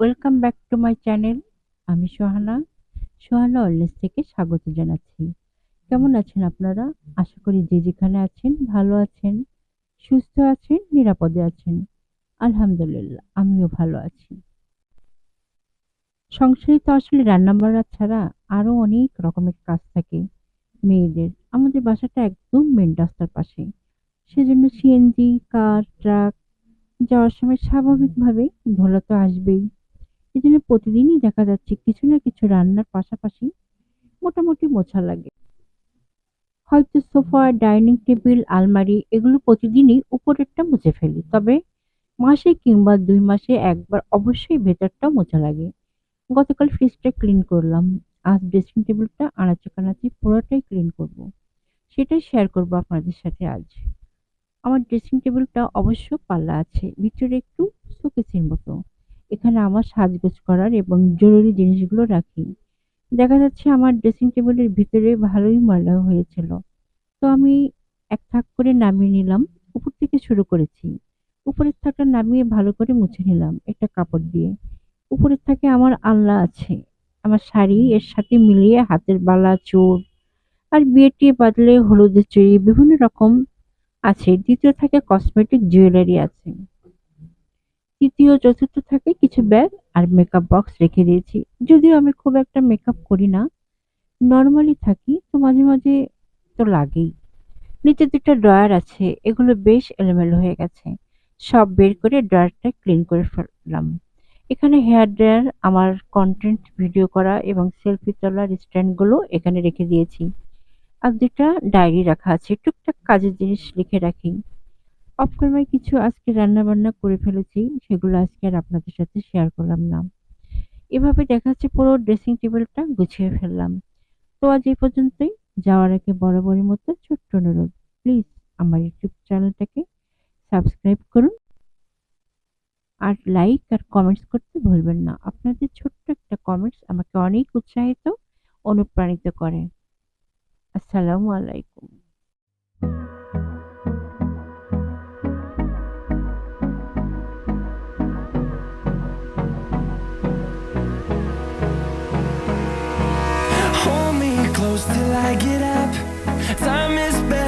Welcome back to my channel. আমি Sohana. Sohana wellness থেকে স্বাগত জানাচ্ছি। কেমন আছেন আপনারা? আশা করি যে যেখানে আছেন ভালো আছেন, সুস্থ আছেন, নিরাপদে আছেন। আলহামদুলিল্লাহ, আমিও ভালো আছি। সংসারে তো আসলে রান্নাবান্না ছাড়া আরও অনেক রকমের কাজ থাকে মেয়েদের। আমাদের বাসাটা একদম মেন রাস্তার পাশে। সেজন্য সিএনজি কার ট্রাক যাওয়ার সময় স্বাভাবিকভাবে ধুলা তো আসবেই। এই জন্য প্রতিদিনই দেখা যাচ্ছে কিছু না কিছু রান্নার পাশাপাশি মোটামুটি মোছা লাগে। হয়তো সোফা, ডাইনিং টেবিল, আলমারি এগুলো প্রতিদিনই উপরেরটা মুছে ফেলি। তবে মাসে কিংবা দুই মাসে একবার অবশ্যই ভেতরটা মোছা লাগে। গতকাল ফ্রিজটা ক্লিন করলাম। আজ ড্রেসিং টেবিলটা আনাচে কানাচে পুরোটাই ক্লিন করব। সেটাই শেয়ার করব আপনাদের সাথে আজ। আমার ড্রেসিং টেবিলটা অবশ্য পাল্লা আছে, ভিতরে একটু শোকেসের মতো। এখানে আমার সাজগোজ করার এবং জরুরি জিনিসগুলো রাখি। দেখা যাচ্ছে আমার ড্রেসিং টেবিলের ভিতরে ভালোই ময়লা হয়েছিল। তো আমি এক থাক করে নামিয়ে নিলাম, উপর থেকে শুরু করেছি। উপরের থাকটা নামিয়ে ভালো করে মুছে নিলাম একটা কাপড় দিয়ে। উপরের থাকে আমার আলনা আছে, আমার শাড়ি, এর সাথে মিলিয়ে হাতের বালা, চোর আর বিয়েটি বাদলে হলুদের চুড়ি, বিভিন্ন রকম আছে। দ্বিতীয় থাকে কসমেটিক জুয়েলারি আছে। তৃতীয়, চতুর্থ থাকে কিছু ব্যাগ আর মেকআপ বক্স রেখে দিয়েছি। যদিও আমি খুব একটা মেকআপ করি না। নর্মালি থাকি, তো মাঝে মাঝে তো লাগেই। নিচে দুটো ড্রয়ার আছে, এগুলো বেশ এলোমেলো হয়ে গেছে। সব বের করে ড্রয়ারটা ক্লিন করে ফেললাম। এখানে হেয়ার ড্রায়ার আমার কন্টেন্ট ভিডিও করা এবং সেলফি তোলার স্ট্যান্ডগুলো এখানে রেখে দিয়েছি। আর দুটা ডায়েরি রাখা আছে, টুকটাক কাজের জিনিস লিখে রাখি। অফ কিছু আজকে রান্না বান্না করে ফেলেছি, সেগুলো আজকে আর আপনাদের সাথে শেয়ার করলাম না। এভাবে দেখা যাচ্ছে পুরো ড্রেসিং টেবিলটা গুছিয়ে ফেললাম। তো আজ এই পর্যন্তই। যাওয়ার আগে বরাবরের মতো ছোট্ট অনুরোধ প্লিজ আমার ইউটিউব চ্যানেলটাকে সাবস্ক্রাইব করুন। আর লাইক আর কমেন্টস করতে ভুলবেন না। আপনাদের ছোট্ট একটা কমেন্টস আমাকে অনেক উৎসাহিত, অনুপ্রাণিত করে। আসসালামু আলাইকুম। Close till I get up. Time is barely